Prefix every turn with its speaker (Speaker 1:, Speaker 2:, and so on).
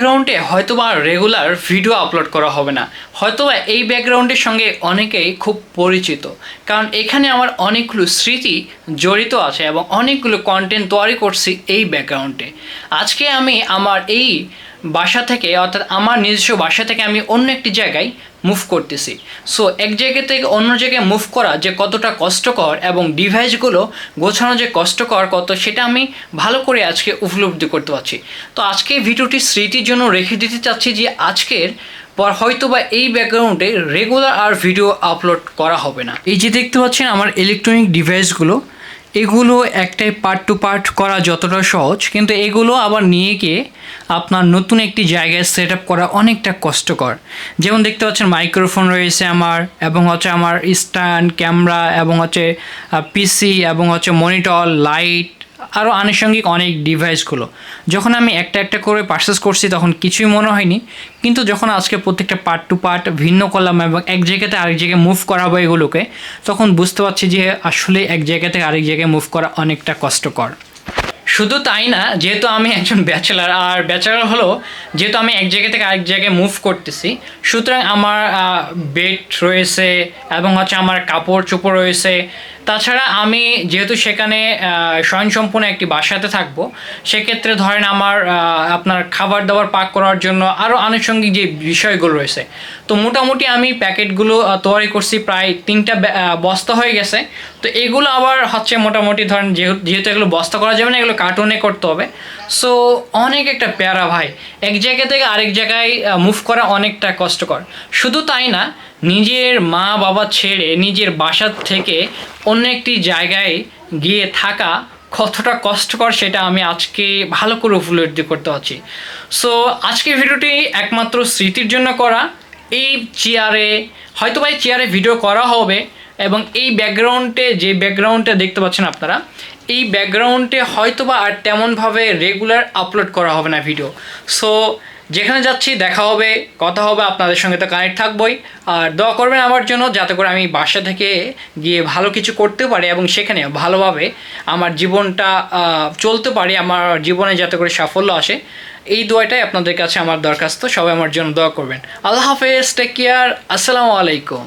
Speaker 1: ব্যাকগ্রাউন্ডে হয়তোবা regular video upload করা হবে না। হয়তোবা এই ব্যাকগ্রাউন্ডের সঙ্গে অনেকেই খুব পরিচিত। কারণ এখানে আমার অনেকগুলো স্মৃতি জড়িত আছে এবং অনেকগুলো কন্টেন্ট তৈরি করছি এই ব্যাকগ্রাউন্ডে আজকে আমি আমার এই বাসা থেকে, অর্থাৎ আমার নিজস্ব বাসা থেকে আমি অন্য একটি জায়গায় মুভ করতেছি। সো এক জায়গা থেকে অন্য জায়গায় মুভ করা যে কতটা কষ্টকর এবং ডিভাইসগুলো গোছানো যে কষ্টকর কত, সেটা আমি ভালো করে আজকে উপলব্ধি করতে পারছি। তো আজকে ভিডিওটি স্মৃতির জন্য রেখে দিতে চাচ্ছি যে আজকের পর হয়তো বা এই ব্যাকগ্রাউন্ডে রেগুলার আর ভিডিও আপলোড করা হবে না। এই যে দেখতে পাচ্ছেন আমার ইলেকট্রনিক ডিভাইসগুলো এগুলো একটাই পার্ট টু পার্ট করা যতটা সহজ, কিন্তু এগুলো আবার নিয়ে গিয়ে আপনার নতুন একটি জায়গায় সেট আপ করা অনেকটা কষ্টকর। যেমন দেখতে পাচ্ছেন মাইক্রোফোন রয়েছে আমার, এবং হচ্ছে আমার স্ট্যান্ড ক্যামেরা এবং হচ্ছে পিসি এবং হচ্ছে মনিটর লাইট আরও আনুষঙ্গিক অনেক ডিভাইসগুলো যখন আমি একটা একটা করে পার্সেস করছি, তখন কিছুই মনে হয়নি। কিন্তু যখন আজকে প্রত্যেকটা পার্ট টু পার্ট ভিন্ন করলাম এবং এক জায়গাতে আরেক জায়গায় মুভ করাবো এগুলোকে, তখন বুঝতে পারছি যে আসলে এক জায়গা থেকে আরেক জায়গায় মুভ করা অনেকটা কষ্টকর। শুধু তাই না, যেহেতু আমি একজন ব্যাচেলার আর ব্যাচেলার হলো যেহেতু আমি এক জায়গা থেকে আরেক জায়গায় মুভ করতেছি, সুতরাং আমার বেড রয়েছে এবং হচ্ছে আমার কাপড় চোপড় রয়েছে তাছাড়া আমি যেহেতু সেখানে স্বয়ংসম্পূর্ণ একটি বাসাতে থাকব, সেক্ষেত্রে ধরেন আমার আপনার খাবার দাবার পাক করার জন্য আরও আনুষঙ্গিক যে বিষয়গুলো রয়েছে, তো মোটামুটি আমি প্যাকেটগুলো তৈরি করছি প্রায় তিনটা বস্তা হয়ে গেছে, তো এগুলো আবার হচ্ছে মোটামুটি ধরেন যেহেতু এগুলো বস্তা করা যাবে না, এগুলো কার্টুনে করতে হবে, সো অনেক একটা প্যারা ভাই, এক জায়গা থেকে আরেক জায়গায় মুভ করা অনেকটা কষ্টকর, শুধু তাই না নিজের মা বাবা ছেড়ে নিজের বাসার থেকে অন্য একটি জায়গায় গিয়ে থাকা কতটা কষ্টকর সেটা আমি আজকে ভালো করে উপলব্ধি করতে পারছি। সো আজকের ভিডিওটি একমাত্র স্মৃতির জন্য করা। এই চেয়ারে হয়তো বা এই চেয়ারে ভিডিও করা হবে এবং এই ব্যাকগ্রাউন্ডে যে ব্যাকগ্রাউন্ডটা দেখতে পাচ্ছেন আপনারা, এই ব্যাকগ্রাউন্ডে হয়তো বা আর তেমনভাবে রেগুলার আপলোড করা হবে না ভিডিও সো যেখানে যাচ্ছি, দেখা হবে, কথা হবে, আপনাদের সঙ্গে তো কানেক্ট থাকবই। আর দোয়া করবেন আমার জন্য যাতে করে আমি বাসা থেকে গিয়ে ভালো কিছু করতে পারি এবং সেখানে ভালোভাবে আমার জীবনটা চলতে পারি, আমার জীবনে যাতে করে সাফল্য আসে। এই দোয়াটাই আপনাদের কাছে আমার দরখাস্ত, সবাই আমার জন্য দোয়া করবেন। আল্লাহ হাফেজ টেক কেয়ার আসসালামু আলাইকুম।